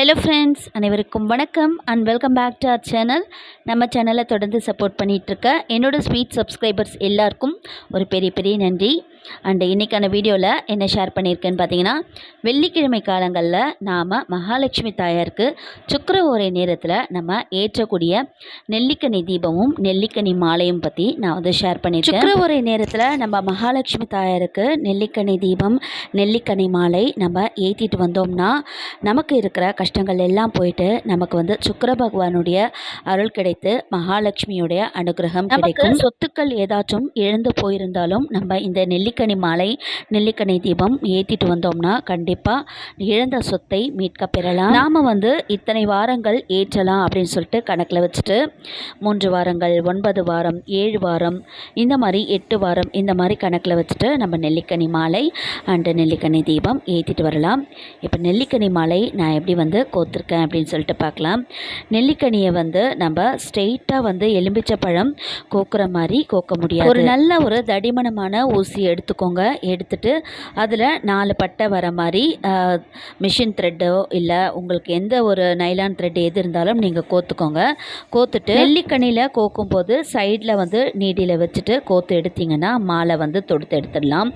Hello friends அனைவருக்கும் வணக்கம் and welcome back to our channel நம்ம சேனலை தொடர்ந்து சப்போர்ட் பண்ணிகிட்ருக்க என்னோடய ஸ்வீட் சப்ஸ்கிரைபர்ஸ் எல்லாருக்கும் ஒரு பெரிய பெரிய நன்றி. அண்டு இன்றைக்கான வீடியோவில் என்ன ஷேர் பண்ணியிருக்கேன்னு பார்த்தீங்கன்னா வெள்ளிக்கிழமை காலங்களில் நாம் மகாலட்சுமி தாயாருக்கு சுக்கர ஓரை நேரத்தில் நம்ம ஏற்றக்கூடிய நெல்லிக்கனி தீபமும் நெல்லிக்கனி மாலையும் பற்றி நான் வந்து ஷேர் பண்ணியிருக்கேன் சுக்கர ஓரை நேரத்தில் நம்ம மகாலட்சுமி தாயாருக்கு நெல்லிக்கனி தீபம் நெல்லிக்கனி மாலை நம்ம ஏற்றிட்டு வந்தோம்னா நமக்கு இருக்கிற கஷ்டங்கள் எல்லாம் போயிட்டு நமக்கு வந்து சுக்கர பகவானுடைய அருள் கிடைத்து மகாலட்சுமியுடைய அனுகிரகம் கிடைக்கும். சொத்துக்கள் ஏதாச்சும் இழந்து போயிருந்தாலும் நம்ம இந்த நெல்லிக்கனி மாலை நெல்லிக்கனி தீபம் ஏற்றிட்டு வந்தோம்னா கண்டிப்பாக இழந்த சொத்தை மீட்க பெறலாம். நாம் வந்து இத்தனை வாரங்கள் ஏற்றலாம் அப்படின்னு சொல்லிட்டு கணக்கில் வச்சுட்டு மூன்று வாரங்கள் ஒன்பது வாரம் ஏழு வாரம் இந்த மாதிரி எட்டு வாரம் இந்த மாதிரி கணக்கில் வச்சுட்டு நம்ம நெல்லிக்கனி மாலை அண்டு நெல்லிக்கனி தீபம் ஏற்றிட்டு வரலாம். இப்போ நெல்லிக்கனி மாலை நான் எப்படி வந்து கோத்துருக்கேன் அப்படின்னு சொல்லிட்டு பார்க்கலாம். நெல்லிக்கனியை வந்து நம்ம ஸ்ட்ரெயிட்டாக வந்து எலும்பிச்சை பழம் கோக்குற மாதிரி கோக்க முடியாது. ஒரு நல்ல ஒரு தடிமனமான ஊசி எடுத்து எடுத்துக்கோங்க. எடுத்துட்டு அதில் நாலு பட்டை வர மாதிரி மிஷின் த்ரெட்டோ இல்லை உங்களுக்கு எந்த ஒரு நைலான் த்ரெட் எது இருந்தாலும் நீங்கள் கோத்துக்கோங்க. கோத்துட்டு நெல்லிக்கனியில் கோக்கும் போது சைடில் வந்து நீடியில் வச்சுட்டு கோத்து எடுத்திங்கன்னா மாலை வந்து தொடுத்து எடுத்துடலாம்.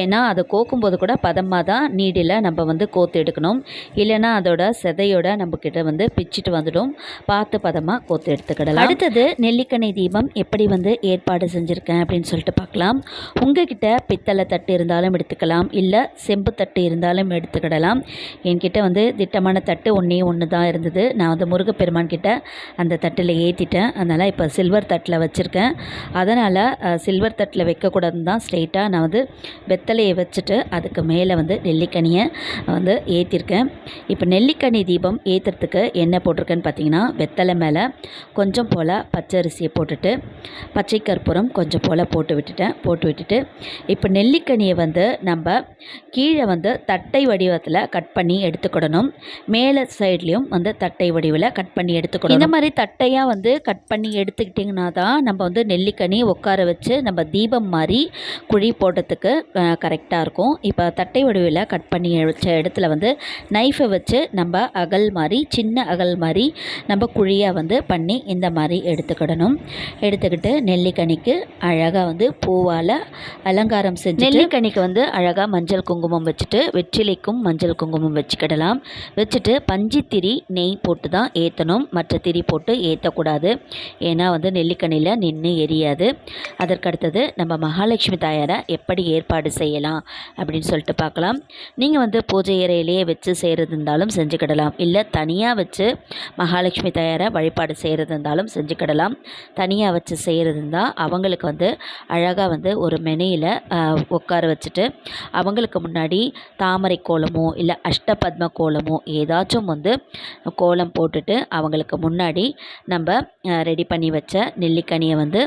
ஏன்னா அதை கோக்கும்போது கூட பதமாக தான் நீடியில் நம்ம வந்து கோத்து எடுக்கணும். இல்லைன்னா அதோட செதையோட நம்மக்கிட்ட வந்து பிச்சுட்டு வந்துடும். பார்த்து பதமாக கோத்து எடுத்துக்கிடலாம். அடுத்தது நெல்லிக்கனி தீபம் எப்படி வந்து ஏற்பாடு செஞ்சுருக்கேன் அப்படின்னு சொல்லிட்டு பார்க்கலாம். உங்ககிட்ட பித்தளை தட்டு இருந்தாலும் எடுத்துக்கலாம் இல்லை செம்பு தட்டு இருந்தாலும் எடுத்துக்கிடலாம். என்கிட்ட வந்து திட்டமான தட்டு ஒன்றே ஒன்று தான் இருந்தது. நான் வந்து முருகப்பெருமான் கிட்ட அந்த தட்டில் ஏற்றிட்டேன் அதனால் இப்போ சில்வர் தட்டில் வச்சுருக்கேன். அதனால் சில்வர் தட்டில் வைக்கக்கூடாதுன்னு தான் ஸ்ட்ரெயிட்டாக நான் வந்து வெத்தலையை வச்சுட்டு அதுக்கு மேலே வந்து நெல்லிக்கனியை வந்து ஏற்றிருக்கேன் இப்போ நெல்லிக்கனி தீபம் ஏற்றுறதுக்கு என்ன போட்டிருக்கேன்னு பார்த்தீங்கன்னா வெத்தலை மேலே கொஞ்சம் போல் பச்சரிசியை போட்டுட்டு பச்சை கற்பூரம் கொஞ்சம் போல் போட்டு விட்டுட்டேன். போட்டு விட்டுட்டு இப்போ நெல்லிக்கனியை வந்து நம்ம கீழே வந்து தட்டை வடிவத்தில் கட் பண்ணி எடுத்துக்கிடணும். மேலே சைட்லேயும் வந்து தட்டை வடிவில் கட் பண்ணி எடுத்துக்கணும் இந்த மாதிரி தட்டையாக வந்து கட் பண்ணி எடுத்துக்கிட்டிங்கன்னா தான் நம்ம வந்து நெல்லிக்கனி உட்கார வச்சு நம்ம தீபம் மாதிரி குழி போடுறதுக்கு கரெக்டாக இருக்கும். இப்போ தட்டை வடிவில் கட் பண்ணி வச்ச இடத்துல வந்து நைஃபை வச்சு நம்ம அகல் மாதிரி சின்ன அகல் மாதிரி நம்ம குழியாக வந்து பண்ணி இந்த மாதிரி எடுத்துக்கிடணும். எடுத்துக்கிட்டு நெல்லிக்கனிக்கு அழகாக வந்து பூவால் அலங்காரம் செஞ்சு நெல்லிக்கனிக்கு வந்து அழகாக மஞ்சள் குங்குமம் வச்சுட்டு வெற்றிலைக்கும் மஞ்சள் குங்குமம் வச்சுக்கிடலாம். வச்சுட்டு பஞ்சித்திரி நெய் போட்டு தான் ஏற்றணும் மற்ற திரி போட்டு ஏற்றக்கூடாது ஏன்னா வந்து நெல்லிக்கனியில் நின்று எரியாது. அதற்கடுத்தது நம்ம மகாலட்சுமி தாயாரை எப்படி ஏற்பாடு செய்யலாம் அப்படின்னு சொல்லிட்டு பார்க்கலாம். நீங்கள் வந்து பூஜை அறையிலேயே வச்சு செய்கிறது இருந்தாலும் செஞ்சுக்கிடலாம். இல்லை தனியாக வச்சு மகாலட்சுமி தயாரை வழிபாடு செய்கிறது இருந்தாலும் செஞ்சுக்கிடலாம். தனியாக வச்சு செய்கிறது இருந்தால் அவங்களுக்கு வந்து அழகாக வந்து ஒரு மெனையில் உட்கார வச்சுட்டு அவங்களுக்கு முன்னாடி தாமரை கோலமோ இல்லை அஷ்டபத்ம கோலமோ ஏதாச்சும் வந்து கோலம் போட்டுட்டு அவங்களுக்கு முன்னாடி நம்ம ரெடி பண்ணி வச்ச நெல்லிக்கனியை வந்து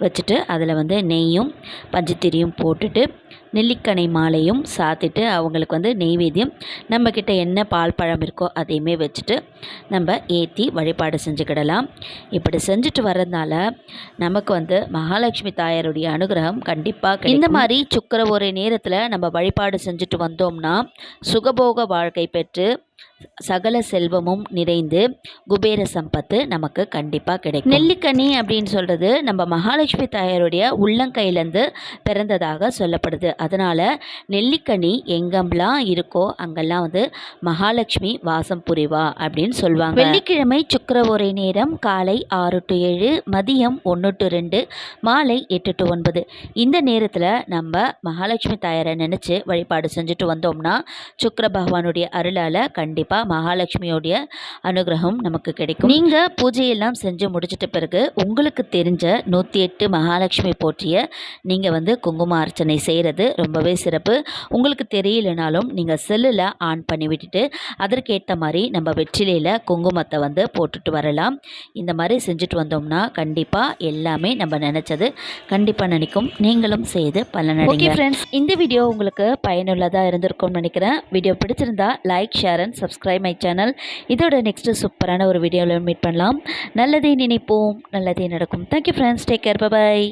வச்சுட்டு அதில் வந்து நெய்யும் பஞ்சுத்திரியும் போட்டுட்டு நெல்லிக்கனி மாலையும் சாத்திட்டு அவங்களுக்கு வந்து நெய்வேத்தியம் நம்மக்கிட்ட என்ன பால் பழம் இருக்கோ அதையுமே வச்சுட்டு நம்ம ஏற்றி வழிபாடு செஞ்சுக்கிடலாம். இப்படி செஞ்சுட்டு வர்றதுனால நமக்கு வந்து மகாலட்சுமி தாயாருடைய அனுகிரகம் கண்டிப்பாக இந்த மாதிரி சுக்கர ஒரு நேரத்தில் நம்ம வழிபாடு செஞ்சுட்டு வந்தோம்னா சுகபோக வாழ்க்கை பெற்று சகல செல்வமும் நிறைந்து குபேர சம்பத்து நமக்கு கண்டிப்பாக கிடைக்கும். நெல்லிக்கனி அப்படின்னு சொல்கிறது நம்ம மகாலட்சுமி தாயாருடைய உள்ளங்கையிலேருந்து பிறந்ததாக சொல்லப்படுது. அதனால் நெல்லிக்கனி எங்கெல்லாம் இருக்கோ அங்கெல்லாம் வந்து மகாலட்சுமி வாசம் புரிவா அப்படின்னு சொல்லுவாங்க வெள்ளிக்கிழமை சுக்கர ஒரே நேரம் காலை ஆறு டு ஏழு மதியம் ஒன்று டு ரெண்டு மாலை எட்டு டு ஒன்பது. இந்த நேரத்தில் நம்ம மகாலட்சுமி தாயாரை நினச்சி வழிபாடு செஞ்சுட்டு வந்தோம்னா சுக்கர பகவானுடைய அருளால் கண்டிப்பாக கண்டிப்பாக மகாலட்சுமியோடைய அனுகிரகம் நமக்கு கிடைக்கும். நீங்கள் பூஜையெல்லாம் செஞ்சு முடிச்சிட்ட பிறகு உங்களுக்கு தெரிஞ்ச நூற்றி எட்டு மகாலட்சுமி போற்றிய நீங்கள் வந்து குங்கும அர்ச்சனை செய்கிறது ரொம்பவே சிறப்பு. உங்களுக்கு தெரியலனாலும் நீங்கள் செல்லில் ஆன் பண்ணி விட்டுட்டு அதற்கேற்ற மாதிரி நம்ம வெற்றிலையில் குங்குமத்தை வந்து போட்டுட்டு வரலாம். இந்த மாதிரி செஞ்சுட்டு வந்தோம்னா கண்டிப்பாக எல்லாமே நம்ம நினச்சது கண்டிப்பாக நினைக்கும். நீங்களும் செய்து பலனடைங்க ஃப்ரெண்ட்ஸ் இந்த வீடியோ உங்களுக்கு பயனுள்ளதாக இருந்திருக்கும்னு நினைக்கிறேன். வீடியோ பிடிச்சிருந்தா like share and subscribe my channel இதோட நெக்ஸ்ட்டு சூப்பரான ஒரு வீடியோவில் மீட் பண்ணலாம். நல்லதே நினைப்போம். நல்லதே நடக்கும். Thank you friends take care bye